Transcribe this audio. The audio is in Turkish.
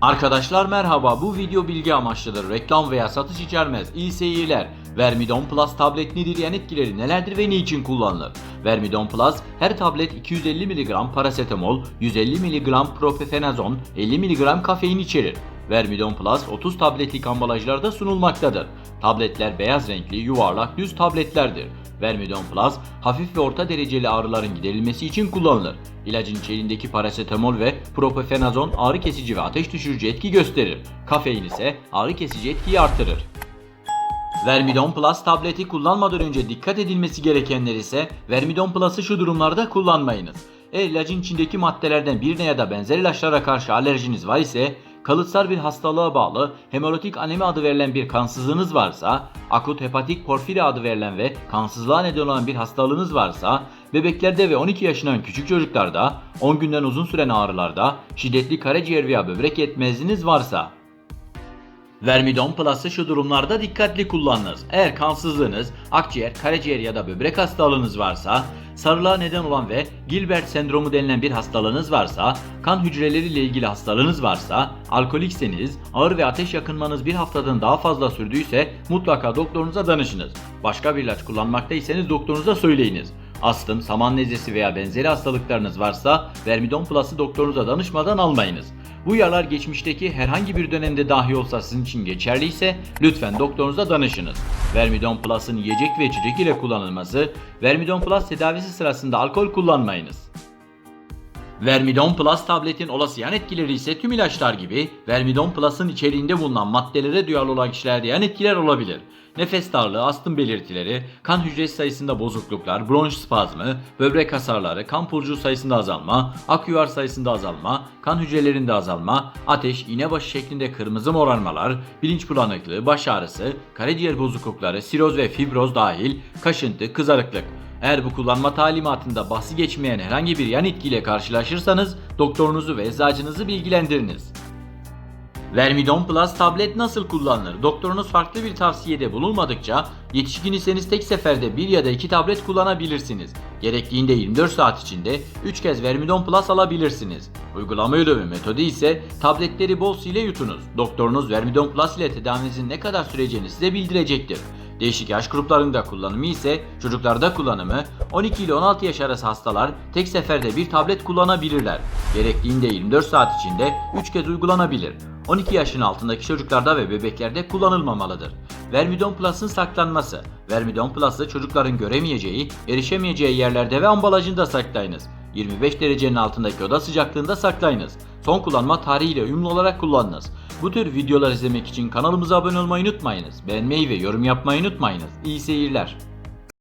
Arkadaşlar merhaba bu video bilgi amaçlıdır. Reklam veya satış içermez. İyi seyirler. Vermidon Plus tablet nedir yan etkileri nelerdir ve niçin kullanılır? Vermidon Plus her tablet 250 mg parasetamol, 150 mg propefenazon, 50 mg kafein içerir. Vermidon Plus 30 tabletlik ambalajlarda sunulmaktadır. Tabletler beyaz renkli, yuvarlak, düz tabletlerdir. Vermidon Plus hafif ve orta dereceli ağrıların giderilmesi için kullanılır. İlacın içeriğindeki parasetamol ve propofenazon ağrı kesici ve ateş düşürücü etki gösterir. Kafein ise ağrı kesici etkiyi artırır. Vermidon Plus tableti kullanmadan önce dikkat edilmesi gerekenler ise Vermidon Plus'ı şu durumlarda kullanmayınız. Eğer ilacın içindeki maddelerden birine ya da benzer ilaçlara karşı alerjiniz var ise, kalıtsal bir hastalığa bağlı hemolitik anemi adı verilen bir kansızlığınız varsa, akut hepatik porfiri adı verilen ve kansızlığa neden olan bir hastalığınız varsa, bebeklerde ve 12 yaşından küçük çocuklarda, 10 günden uzun süren ağrılarda, şiddetli karaciğer veya böbrek yetmezliğiniz varsa, Vermidon Plus'ı şu durumlarda dikkatli kullanınız. Eğer kansızlığınız, akciğer, karaciğer ya da böbrek hastalığınız varsa, sarılığa neden olan ve Gilbert sendromu denilen bir hastalığınız varsa, kan hücreleriyle ilgili hastalığınız varsa, alkolikseniz, ağır ve ateş yakınmanız bir haftadan daha fazla sürdüyse mutlaka doktorunuza danışınız. Başka bir ilaç kullanmaktaysanız doktorunuza söyleyiniz. Astım, saman nezlesi veya benzeri hastalıklarınız varsa Vermidon Plus'ı doktorunuza danışmadan almayınız. Bu uyarılar geçmişteki herhangi bir dönemde dahi olsa sizin için geçerliyse lütfen doktorunuza danışınız. Vermidon Plus'ın yiyecek ve içecek ile kullanılması, Vermidon Plus tedavisi sırasında alkol kullanmayınız. Vermidon Plus tabletin olası yan etkileri ise tüm ilaçlar gibi Vermidon Plus'ın içeriğinde bulunan maddelere duyarlı olan kişilerde yan etkiler olabilir. Nefes darlığı, astım belirtileri, kan hücresi sayısında bozukluklar, bronş spazmı, böbrek hasarları, kan pulcuğu sayısında azalma, aküvar sayısında azalma, kan hücrelerinde azalma, ateş, iğnebaşı şeklinde kırmızı morarmalar, bilinç bulanıklığı, baş ağrısı, karaciğer bozuklukları, siroz ve fibroz dahil, kaşıntı, kızarıklık. Eğer bu kullanma talimatında bahsi geçmeyen herhangi bir yan etkiyle karşılaşırsanız doktorunuzu ve eczacınızı bilgilendiriniz. Vermidon Plus tablet nasıl kullanılır? Doktorunuz farklı bir tavsiyede bulunmadıkça yetişkin iseniz tek seferde bir ya da iki tablet kullanabilirsiniz. Gerektiğinde 24 saat içinde 3 kez Vermidon Plus alabilirsiniz. Uygulama ve metodu ise tabletleri bol su ile yutunuz. Doktorunuz Vermidon Plus ile tedavinizin ne kadar süreceğini size bildirecektir. Değişik yaş gruplarında kullanımı ise çocuklarda kullanımı 12 ile 16 yaş arası hastalar tek seferde bir tablet kullanabilirler. Gerektiğinde 24 saat içinde 3 kez uygulanabilir. 12 yaşın altındaki çocuklarda ve bebeklerde kullanılmamalıdır. Vermidon Plus'ın saklanması. Vermidon Plus'ı çocukların göremeyeceği, erişemeyeceği yerlerde ve ambalajında saklayınız. 25 derecenin altındaki oda sıcaklığında saklayınız. Son kullanma tarihiyle uyumlu olarak kullanınız. Bu tür videolar izlemek için kanalımıza abone olmayı unutmayınız. Beğenmeyi ve yorum yapmayı unutmayınız. İyi seyirler.